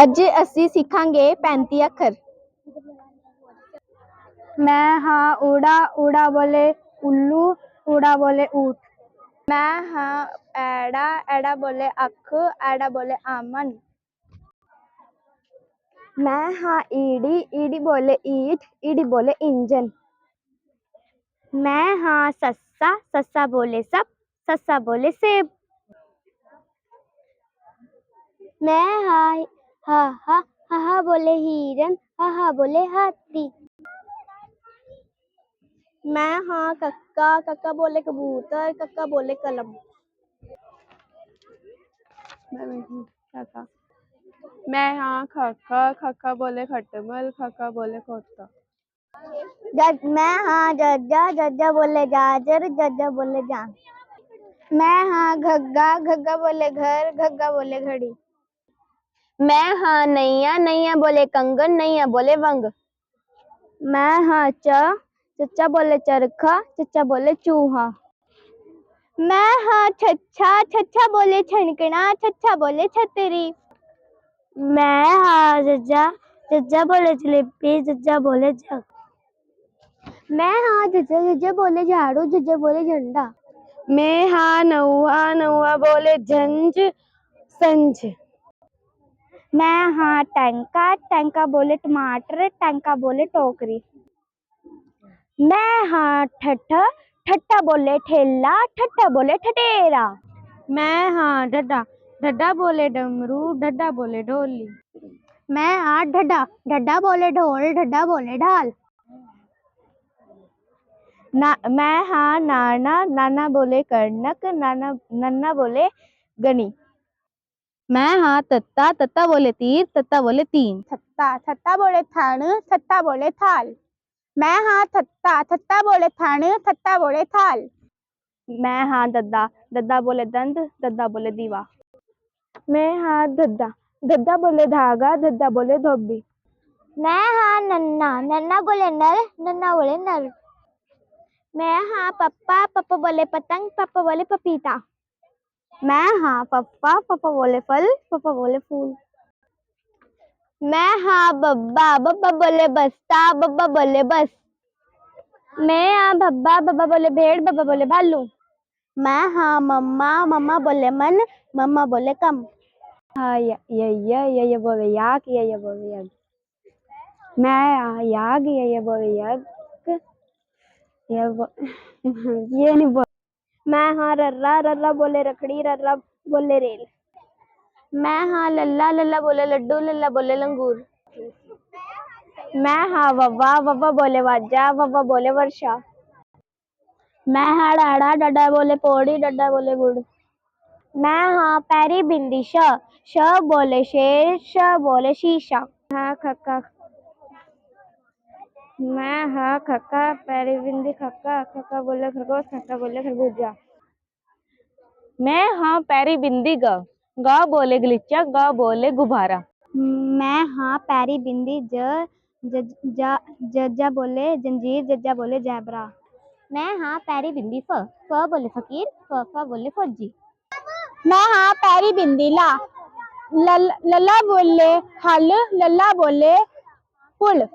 ਅੱਜ ਅਸੀਂ ਸਿੱਖਾਂਗੇ 35 ਅੱਖਰ मैं हाँ उड़ा उड़ा बोले उल्लू उड़ा बोले ऊट ਮੈਂ ਹਾਂ ਐੜਾ ਐੜਾ ਬੋਲੇ ਅੱਖ ਐੜਾ ਬੋਲੇ ਆਮਨ ਮੈਂ ਹਾਂ ਈੜੀ ਈੜੀ ਬੋਲੇ ईट ईड़ी बोले इंजन मैं हाँ सस्सा सस्सा बोले सब सस्सा बोले सेब मैं हाँ हा हा हा हा, बोले हिरन हा हा, बोले हाथी। मैं हाँ कक्का कक्का बोले कबूतर, कक्का बोले कलम। मैं हाँ खक्का खक्का बोले खटमल खक्का बोले खोता मैं हाँ जज्जा जज्जा बोले जाजर, जज्जा बोले जान। मैं हाँ घग्गा घग्गा बोले घर घग्गा बोले घड़ी। मैं हाँ नैया नैया बोले कंगन नैया बोले वंग। मैं हाँ च चचा बोले चरखा चचा बोले चूहा। मैं हाँ छच्छा छच्छा बोले छनकना छच्छा बोले छतरी। मैं हाँ जज्जा जज्जा बोले जलेबी जज्जा बोले जग। मैं हाँ जज्जा जज्जा बोले झाड़ू जज्जा बोले झंडा। मैं हाँ नौआ नौआ बोले झंझ संझ। मैं हाँ टैंका टैंका बोले टमाटर टैंका बोले टोकरी। मैं हाँ ठट्ठा ठट्ठा बोले ठेला ठट्ठा बोले ठटेरा मैं हाँ डड्डा डड्डा बोले डमरू डड्डा बोले ढोली। मैं हाँ ढड्डा ढड्डा बोले ढोल ढड्डा बोले ढाल। ना मैं हाँ नाना नाना बोले कर्णक नाना नन्ना बोले गणी मैं हाँ तत्ता तत्ता बोले तीर तत्ता बोले तीन। थत्ता थत्ता बोले थान थत्ता बोले थाल। मैं हाँ थत्ता थत्ता बोले थान थत्ता बोले थाल। मैं हाँ दद्दा दद्दा बोले दंद दद्दा बोले दीवा। मैं हाँ दद्दा दद्दा बोले धागा दद्दा बोले धोबी। मैं हाँ नन्ना नन्ना बोले नर नन्ना बोले नर। मैं हाँ पप्पा पप्पा बोले पतंग पापा बोले पपीता। मैं? हाँ पप्पा पापा बोले फल, पप्पा बोले फूल। मैं? हाँ बब्बा बब्बा बोले बस्ता, बब्बा बोले बस। मैं? हाँ बब्बा बब्बा बोले भेड़, बब्बा बोले भालू। मैं? हाँ मम्मा मम्मा बोले मन, मम्मा बोले कम। हाँ य य बोले याक ये, य, बोले यग। मैं? हाँ याग, ये, य, बोले यग। य ये नहीं बोल मैं हाँ रर्रा रर्रा बोले रखड़ी रर्रा बोले रेल। मैं हाँ लल्ला लल्ला बोले लड्डू, लल्ला बोले लंगूर। मैं हाँ वव्वा वव्वा बोले वाजा, वव्वा बोले वर्षा। मैं हाँ डाड़ा डड्डा बोले पौड़ी डड्डा बोले गुड़। मैं हाँ पैरी बिंदी श श बोले शेर, श बोले शीशा। हाँ खक्का। मैं हाँ खक्का पैरी बिंदी खक्का खक्का बोले खरगोश खक्का बोले खरबूजा। मैं हाँ पैरी बिंदी ग ग बोले गलीचा ग बोले गुब्बारा। मैं हाँ पैरी बिंदी ज ज- जा जज्जा बोले जंजीर जज्जा बोले जैबरा। मैं हाँ पैरी बिंदी फ फ बोले फकीर फ फ बोले फौजी। मैं हाँ पैरी बिंदी ला लल्ला बोले हल लल्ला बोले पुल।